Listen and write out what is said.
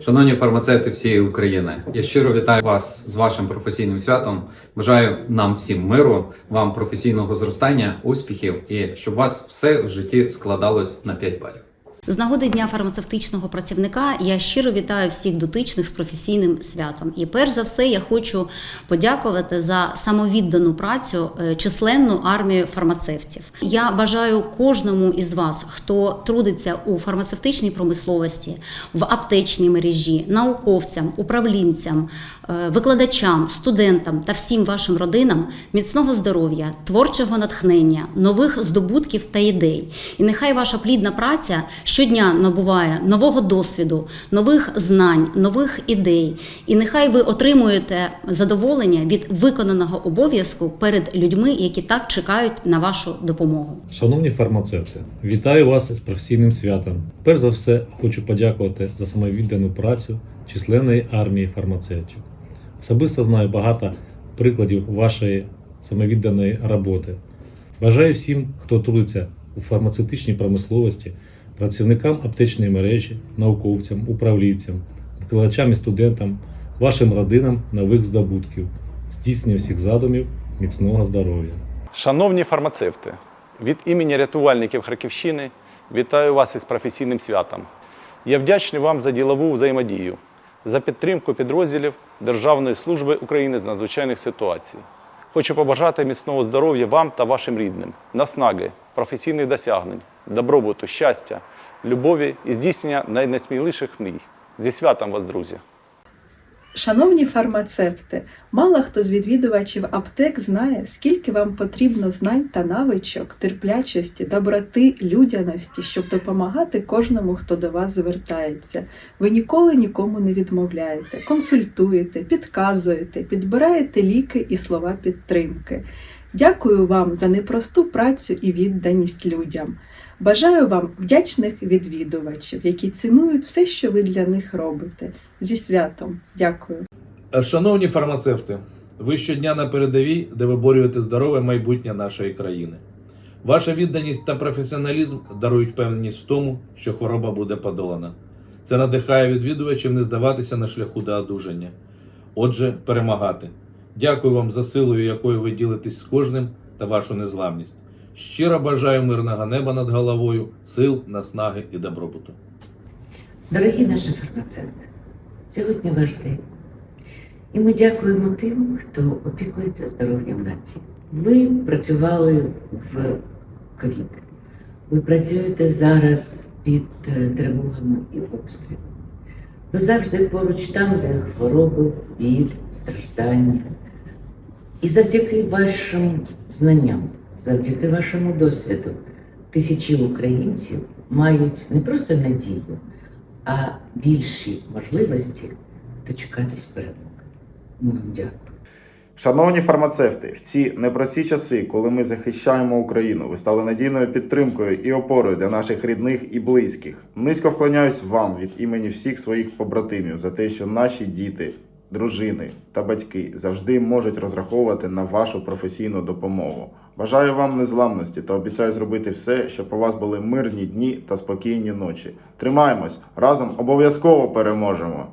Шановні фармацевти всієї України, я щиро вітаю вас з вашим професійним святом. Бажаю нам всім миру, вам професійного зростання, успіхів і щоб у вас все в житті складалось на 5 балів. З нагоди Дня фармацевтичного працівника я щиро вітаю всіх дотичних з професійним святом. І перш за все я хочу подякувати за самовіддану працю е, численну армію фармацевтів. Я бажаю кожному із вас, хто трудиться у фармацевтичній промисловості, в аптечній мережі, науковцям, управлінцям, е, викладачам, студентам та всім вашим родинам міцного здоров'я, творчого натхнення, нових здобутків та ідей. І нехай ваша плідна праця щодня набуває нового досвіду, нових знань, нових ідей. І нехай ви отримуєте задоволення від виконаного обов'язку перед людьми, які так чекають на вашу допомогу. Шановні фармацевти, вітаю вас із професійним святом. Перш за все, хочу подякувати за самовіддану працю численної армії фармацевтів. Особисто знаю багато прикладів вашої самовідданої роботи. Бажаю всім, хто трудиться у фармацевтичній промисловості, працівникам аптечної мережі, науковцям, управлінцям, викладачам і студентам, вашим родинам нових здобутків, здійснення всіх задумів, міцного здоров'я. Шановні фармацевти, від імені рятувальників Харківщини вітаю вас із професійним святом. Я вдячний вам за ділову взаємодію, за підтримку підрозділів Державної служби України з надзвичайних ситуацій. Хочу побажати міцного здоров'я вам та вашим рідним, наснаги, професійних досягнень, добробуту, щастя, любові і здійснення найнесміливіших мрій. Зі святом вас, друзі! Шановні фармацевти, мало хто з відвідувачів аптек знає, скільки вам потрібно знань та навичок, терплячості, доброти, людяності, щоб допомагати кожному, хто до вас звертається. Ви ніколи нікому не відмовляєте, консультуєте, підказуєте, підбираєте ліки і слова підтримки. Дякую вам за непросту працю і відданість людям. Бажаю вам вдячних відвідувачів, які цінують все, що ви для них робите. Зі святом. Дякую. Шановні фармацевти, ви щодня на передовій, де виборюєте здорове майбутнє нашої країни. Ваша відданість та професіоналізм дарують впевненість в тому, що хвороба буде подолана. Це надихає відвідувачів не здаватися на шляху до одужання. Отже, перемагати. Дякую вам за силою, якою ви ділитесь з кожним та вашу незламність. Щиро бажаю мирного неба над головою, сил, наснаги і добробуту. Дорогі наші фармацевти, сьогодні ваш день. І ми дякуємо тим, хто опікується здоров'ям нації. Ви працювали в ковід. Ви працюєте зараз під е, тривогами і обстрілами. Ви завжди поруч там, де хвороби, біль, страждання. І завдяки вашим знанням, завдяки вашому досвіду, тисячі українців мають не просто надію, а більші можливості дочекатись перемоги. Ми вам дякуємо. Шановні фармацевти, в ці непрості часи, коли ми захищаємо Україну, ви стали надійною підтримкою і опорою для наших рідних і близьких. Низько вклоняюсь вам від імені всіх своїх побратимів за те, що наші діти, дружини та батьки завжди можуть розраховувати на вашу професійну допомогу. Бажаю вам незламності та обіцяю зробити все, щоб у вас були мирні дні та спокійні ночі. Тримаємось разом, обов'язково переможемо.